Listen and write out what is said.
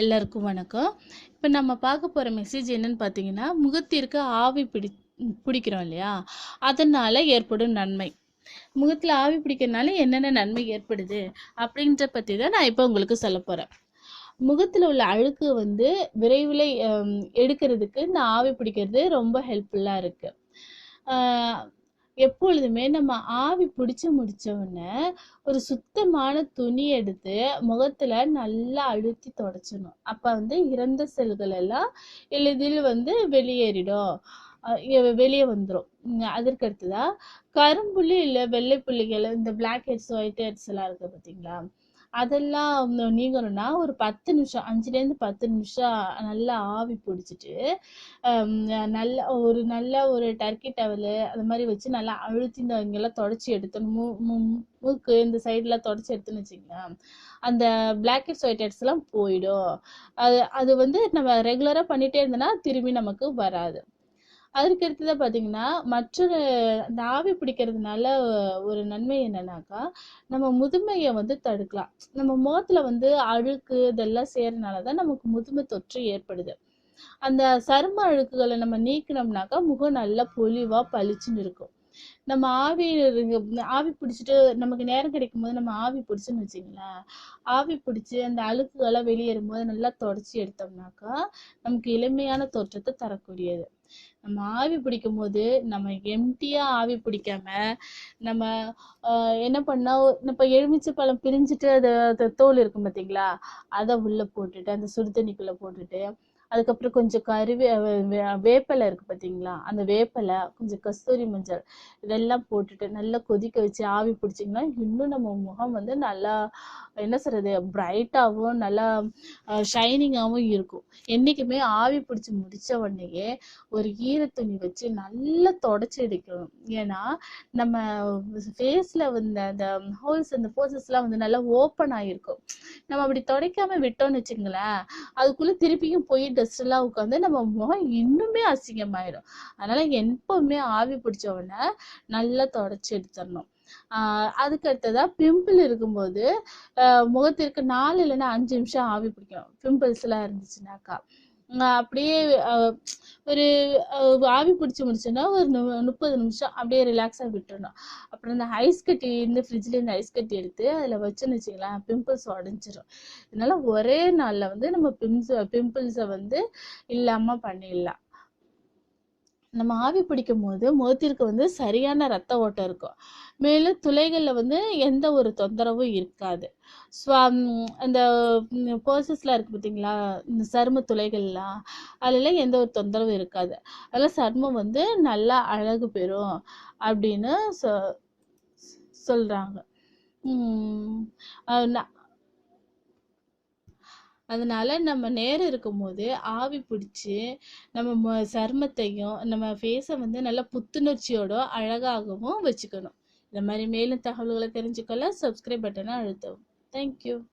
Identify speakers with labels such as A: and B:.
A: எல்லாருக்கும் வணக்கம். இப்போ நம்ம பார்க்க போகிற மெசேஜ் என்னன்னு பார்த்தீங்கன்னா முகத்திற்கு ஆவி பிடி பிடிக்கிறோம் இல்லையா? அதனால் ஏற்படும் நன்மை. முகத்தில் ஆவி பிடிக்கிறதுனால என்னென்ன நன்மை ஏற்படுது? அப்படின்ற பற்றி தான் நான் இப்போ உங்களுக்கு சொல்ல போகிறேன் முகத்தில் உள்ள அழுக்கு வந்து விரைவில் எடுக்கிறதுக்கு இந்த ஆவி பிடிக்கிறது ரொம்ப ஹெல்ப்ஃபுல்லாக இருக்குது எப்பொழுதுமே நம்ம ஆவி பிடிச்சி முடிச்ச ஒரு சுத்தமான துணி எடுத்து முகத்தில் நல்லா அழுத்தி தொடச்சிடணும் அப்போ வந்து இறந்த செல்கள் எல்லாம் எளிதில் வந்து வெளியேறிடும். வெளியே வந்துடும் அதற்கு அடுத்ததாக கரும்புள்ளி இல்லை வெள்ளை புள்ளிகள் இந்த பிளாக் ஹெட்ஸ் ஒயிட் ஹெட்ஸ் எல்லாம் இருக்குது பார்த்தீங்களா அதெல்லாம் நீங்கணும்னா ஒரு பத்து நிமிஷம் அஞ்சுலேருந்து பத்து நிமிஷம் நல்லா ஆவி பிடிச்சிட்டு நல்ல ஒரு நல்ல ஒரு டர்க்கி டவலு அது மாதிரி வச்சு நல்லா அழுத்தி இந்த இங்கெல்லாம் தொடச்சி எடுத்தணும். மூ மூக்கு இந்த சைட்லாம் தொடச்சி எடுத்துன்னு வச்சிங்களேன் அந்த பிளாக் ஹெட்ஸ் ஒயிட் ஹெட்ஸ்லாம் போயிடும். அது அது வந்து நம்ம ரெகுலராக பண்ணிகிட்டே இருந்தோன்னா திரும்பி நமக்கு வராது. அதற்கு அடுத்ததாக பார்த்தீங்கன்னா மற்றொரு இந்த ஆவி பிடிக்கிறதுனால ஒரு நன்மை என்னன்னாக்கா நம்ம முதுமையை வந்து தடுக்கலாம். நம்ம முகத்துல வந்து அழுக்கு இதெல்லாம் சேரனால தான் நமக்கு முதுமை தொற்று ஏற்படுது. அந்த சரும அழுக்குகளை நம்ம நீக்கினோம்னாக்கா முகம் நல்லா பொலிவா பளிச்சுன்னு இருக்கும். நம்ம ஆவி ஆவி பிடிச்சிட்டு நமக்கு நேரம் கிடைக்கும் போது நம்ம ஆவி பிடிச்சுன்னு வச்சுங்களேன் ஆவி பிடிச்சி அந்த அழுக்குகள்லாம் வெளியேறும் போது நல்லா தொடச்சி எடுத்தோம்னாக்கா நமக்கு இளமையான தோற்றத்தை தரக்கூடியது. நம்ம ஆவி பிடிக்கும் போது நம்ம எம்டியா ஆவி பிடிக்காம நம்ம என்ன பண்ணா இப்ப எலுமிச்சை பழம் பிரிஞ்சுட்டு அது தோல் இருக்கும் பார்த்தீங்களா அதை உள்ள போட்டுட்டு அந்த சுடு தண்ணிக்குள்ள போட்டுட்டு அதுக்கப்புறம் கொஞ்சம் கருவே வே- இருக்குது பார்த்தீங்களா அந்த வேப்பலை கொஞ்சம் கஸ்தூரி மஞ்சள் இதெல்லாம் போட்டுட்டு நல்லா கொதிக்க வச்சு ஆவி பிடிச்சிங்கன்னா இன்னும் நம்ம முகம் வந்து நல்லா என்ன சொல்கிறது பிரைட்டாகவும் நல்லா ஷைனிங்காகவும் இருக்கும். என்றைக்குமே ஆவி பிடிச்சி முடித்த உடனேயே ஒரு ஈரத்துணி வச்சு நல்லா தொடச்சி எடுக்கணும். ஏன்னா நம்ம ஃபேஸில் வந்து அந்த ஹோல்ஸ் அந்த போர்சஸ்லாம் வந்து நல்லா ஓப்பன் ஆகிருக்கும் நம்ம அப்படி துடைக்காமல் விட்டோம்னு வச்சுங்களேன் அதுக்குள்ளே திருப்பியும் போய் டஸ்ட் உட்காந்து நம்ம முகம் இன்னுமே அசிங்கமாயிடும் அதனால எப்பவுமே ஆவி பிடிச்ச உடனே நல்லா தொடச்சி எடுத்துடணும் ஆஹ் அதுக்கு அடுத்ததா பிம்பிள் இருக்கும்போது ஆஹ் முகத்திற்கு நாலு இல்லைன்னா அஞ்சு நிமிஷம் ஆவி பிடிக்கும். பிம்பிள்ஸ் எல்லாம் இருந்துச்சுனாக்கா அப்படியே ஒரு ஆவி பிடிச்சி முடிச்சோன்னா ஒரு முப்பது நிமிஷம் அப்படியே ரிலாக்ஸாக விட்டுறணும். அப்புறம் இந்த ஐஸ் கட்டி இருந்து ஃப்ரிட்ஜில் இருந்து ஐஸ் கட்டி எடுத்து அதில் வச்சுன்னு வச்சுக்கலாம் பிம்பிள்ஸ் உடஞ்சிரும். இதனால ஒரே நாளில் வந்து நம்ம பிம்ஸ் பிம்பிள்ஸை வந்து இல்லாமல் பண்ணிடலாம். நம்ம ஆவி பிடிக்கும் போது முகத்திற்கு வந்து சரியான ரத்த ஓட்டம் இருக்கும். மேலும் துளைகளில் வந்து எந்த ஒரு தொந்தரவும் இருக்காது. ஸ்வா அந்த பர்சஸ்லாம் இருக்கு பார்த்தீங்களா இந்த சரும துளைகள்லாம் அதுலலாம் எந்த ஒரு தொந்தரவும் இருக்காது. அதெல்லாம் சருமம் வந்து நல்லா அழகு பெறும் அப்படின்னு சொ சொல்கிறாங்க அதனால நம்ம நேரம் இருக்கும்போது ஆவி பிடிச்சி நம்ம மு- சருமத்தையும் நம்ம ஃபேஸை வந்து நல்லா புத்துணர்ச்சியோட அழகாகவும் வச்சுக்கணும். இந்த மாதிரி மேலும் தகவல்களை தெரிஞ்சுக்கொள்ள சப்ஸ்கிரைப் பட்டனை அழுத்தவும். தேங்க்யூ